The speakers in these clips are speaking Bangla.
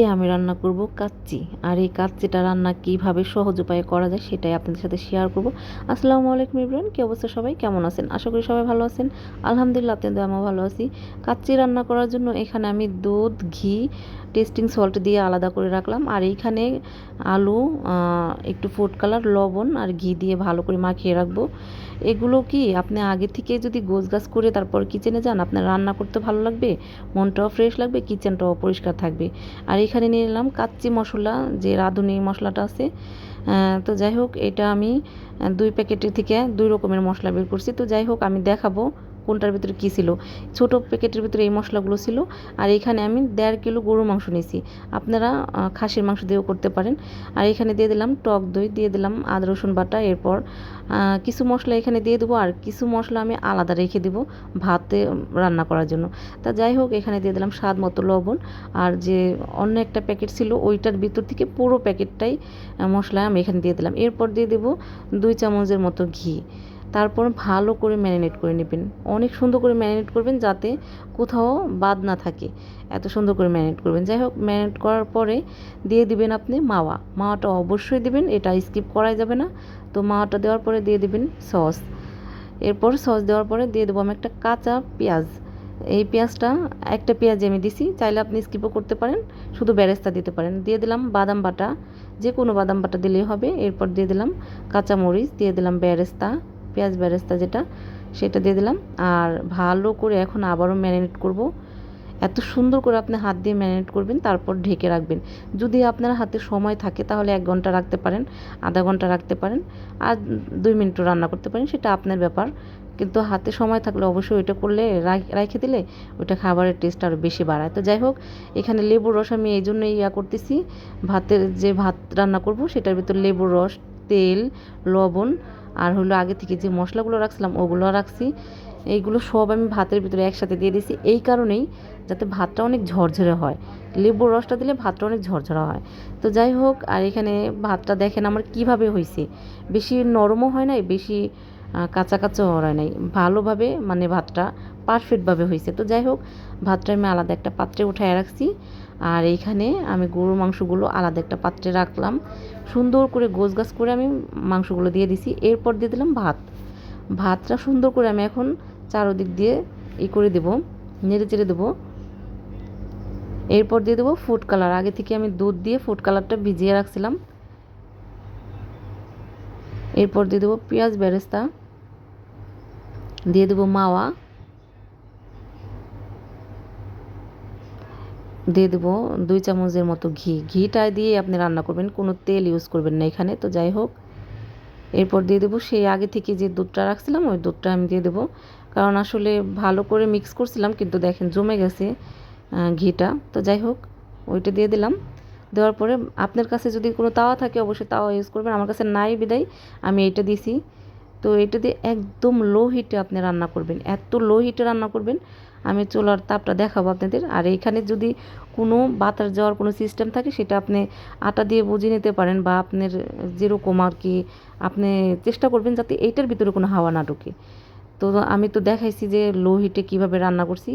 আজকে আমি রান্না করব কাচ্চি। আর এই কাচ্চিটা রান্না কীভাবে সহজ উপায়ে করা যায় সেটাই আপনাদের সাথে শেয়ার করব। আসসালামু আলাইকুম ইব্রাহিম, কি অবস্থা সবাই? কেমন আছেন? আশা করি সবাই ভালো আছেন। আলহামদুলিল্লাহ আপনাদের আমিও ভালো আছি। কাচ্চি রান্না করার জন্য এখানে আমি দুধ, ঘি টেস্টিং সল্ট দিয়ে আলাদা করে রাখলাম। আর এইখানে আলু একটু ফুড কালার লবণ আর ঘি দিয়ে ভালো করে মাখিয়ে রাখব। এগুলো কি আপনি আগে থেকে যদি গোছ গাছ করে তারপর কিচেনে যান, আপনার রান্না করতে ভালো লাগবে? মনটাও ফ্রেশ লাগবে কিচেনটাও পরিষ্কার থাকবে। আর এখানে নিয়ে নিলাম কাচ্চি মশলা, যে রাঁধুনি মশলাটা আছে। তো যাই হোক, এটা আমি দুই প্যাকেটের থেকে দুই রকমের মশলা বের করছি। তো যাই হোক, আমি দেখাবো কোনটার ভিতরে কী ছিল? ছোটো প্যাকেটের ভিতরে এই মশলাগুলো ছিল। আর এখানে আমি দেড় কিলো গরু মাংস নিয়েছি। আপনারা খাসির মাংস দিয়েও করতে পারেন। আর এখানে দিয়ে দিলাম টক দই, দিয়ে দিলাম আদা, রসুন বাটা। এরপর কিছু মশলা এখানে দিয়ে দেবো। আর কিছু মশলা আমি আলাদা রেখে দেবো ভাতে রান্না করার জন্য। তা যাই হোক, এখানে দিয়ে দিলাম স্বাদ মতো লবণ। আর যে অন্য একটা প্যাকেট ছিল, ওইটার ভিতর থেকে পুরো প্যাকেটটাই মশলা আমি এখানে দিয়ে দিলাম। এরপর দিয়ে দেবো দুই চামচের মতো ঘি। তারপর ভালো করে ম্যারিনেট করে নেবেন। অনেক সুন্দর করে ম্যারিনেট করবেন যাতে কোথাও বাদ না থাকে। এত সুন্দর করে ম্যারিনেট করবেন। যাই হোক, ম্যারিনেট করার পরে দিয়ে দিবেন আপনি মাওয়া। মাওয়াটা অবশ্যই দিবেন, এটা স্কিপ করাই যাবে না। তো মাওয়াটা দেওয়ার পরে দিয়ে দিবেন সস। এরপর সস দেওয়ার পরে দিয়ে দেবো আমি একটা কাঁচা পেঁয়াজ। এই পেঁয়াজটা, একটা পেঁয়াজ আমি দিছি। চাইলে আপনি স্কিপও করতে পারেন, শুধু ব্যারেস্তা দিতে পারেন। দিয়ে দিলাম বাদাম বাটা। যে কোনো বাদাম বাটা দিলেই হবে। এরপর দিয়ে দিলাম কাঁচামরিচ, দিয়ে দিলাম বেরেস্তা পেঁয়াজ বেরেস্তা যেটা, সেটা দিয়ে দিলাম। আর ভালো করে এখন আবারও ম্যারিনেট করব। এত সুন্দর করে আপনি হাত দিয়ে ম্যারিনেট করবেন, তারপর ঢেকে রাখবেন। যদি আপনার হাতে সময় থাকে তাহলে এক ঘণ্টা রাখতে পারেন, আধা ঘণ্টা রাখতে পারেন, আর দুই মিনিটও রান্না করতে পারেন, সেটা আপনার ব্যাপার। কিন্তু হাতে সময় থাকলে অবশ্যই ওইটা করলে, রাখে দিলে ওইটা খাবারের টেস্ট আরও বেশি বাড়ায়। তো যাই হোক, এখানে লেবুর রস আমি এই জন্যই ইয়া করতেছি। ভাতের যে ভাত রান্না করব, সেটার ভিতর লেবুর রস, তেল, লবণ আর হলো আগে থেকে যে মশলাগুলো রাখছিলাম, ওগুলো রাখছি। এইগুলো সব আমি ভাতের ভিতরে একসাথে দিয়ে দিয়েছি। এই কারণেই যাতে ভাতটা অনেক ঝরঝরে হয়। লেবুর রসটা দিলে ভাতটা অনেক ঝরঝরা হয়। তো যাই হোক, আর এখানে ভাতটা দেখেন আমার কীভাবে হয়েছে বেশি নরমও হয় নাই, বেশি কাঁচা কাঁচাও হয় নাই। ভালোভাবে মানে ভাতটা পারফেক্টভাবে হয়েছে। তো যাই হোক, ভাতটা আমি আলাদা একটা পাত্রে উঠায় রাখছি। আর এইখানে আমি গরুর মাংসগুলো আলাদা একটা পাত্রে রাখলাম। সুন্দর করে গোছ গাছ করে আমি মাংসগুলো দিয়ে দিছি। এরপর দিয়ে দিলাম ভাত। ভাতটা সুন্দর করে আমি এখন চারোদিক দিয়ে ই করে দেবো, নেড়ে চেড়ে দেবো। এরপর দিয়ে দেবো ফুড কালার আগে থেকে আমি দুধ দিয়ে ফুড কালারটা ভিজিয়ে রাখছিলাম। এরপর দিয়ে দেবো পেঁয়াজ বেরেস্তা। দিয়ে দেবো মাওয়া। দিয়ে দেবো দুই চামচের মতো ঘি। ঘিটা দিয়ে আপনি রান্না করবেন, কোনো তেল ইউজ করবেন না এখানে, তো যাই হোক। এরপর দিয়ে দেবো সেই আগে থেকে যে দুধটা রাখছিলাম, ওই দুধটা আমি দিয়ে দেবো। কারণ আসলে ভালো করে মিক্স করছিলাম, কিন্তু দেখেন জমে গেছে ঘিটা। তো যাই হোক, ওইটা দিয়ে দিলাম। দেওয়ার পরে আপনার কাছে যদি কোনো তাওয়া থাকে, অবশ্যই তাওয়া ইউজ করবেন। আমার কাছে নাই বিদায়, আমি এইটা দিছি। তো এটা দিয়ে একদম লো হিটে আপনি রান্না করবেন। এত লো হিটে রান্না করবেন, আমি চুলার তাপটা দেখাবো আপনাদের। আর এইখানে যদি কোনো বাতাস যাওয়ার কোনো সিস্টেম থাকে, সেটা আপনি আটা দিয়ে বুঝিয়ে নিতে পারেন বা আপনার যেরকম আর কি আপনি চেষ্টা করবেন যাতে এইটার ভিতরে কোনো হাওয়া না ঢুকে। তো আমি তো দেখাইছি যে লো হিটে কীভাবে রান্না করছি।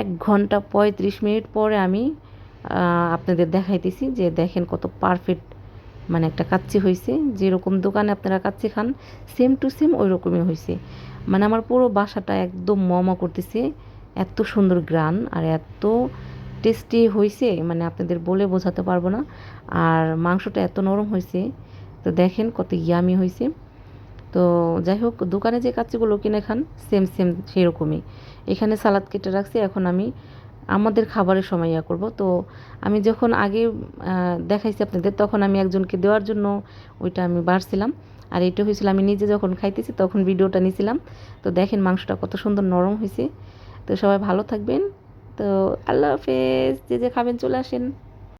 এক ঘণ্টা পঁয়ত্রিশ মিনিট পরে আমি আপনাদের দেখাইতেছি যে দেখেন কত পারফেক্ট মানে একটা কাচ্চি হয়েছে যেরকম দোকানে আপনারা কাচ্চি খান সেম টু সেম ওই রকমই হয়েছে মানে আমার পুরো বাসাটা একদম মমা করতেছে, এত সুন্দর গ্রান আর এত টেস্টি হয়েছে মানে আপনাদের বলে বোঝাতে পারব না। আর মাংসটা এত নরম হয়েছে তো দেখেন কত ইয়ামি হয়েছে তো যাই হোক, দোকানে যে কাচ্চিগুলো কিনে খান সেম সেম সেরকমই এখানে সালাদ কেটে রাখছি, এখন আমি আমাদের খাবারের সময় ইয়া করব। তো আমি যখন আগে দেখাইছি আপনাদের, তখন আমি একজনকে দেওয়ার জন্য ওইটা আমি বাড়ছিলাম। আর এটা হয়েছিল, আমি নিজে যখন খাইতেছি, তখন ভিডিওটা নিয়েছিলাম তো দেখেন মাংসটা কত সুন্দর নরম হয়েছে। তো সবাই ভালো থাকবেন। তো আল্লাহ হাফেজ, যে যে খাবেন চলে আসেন।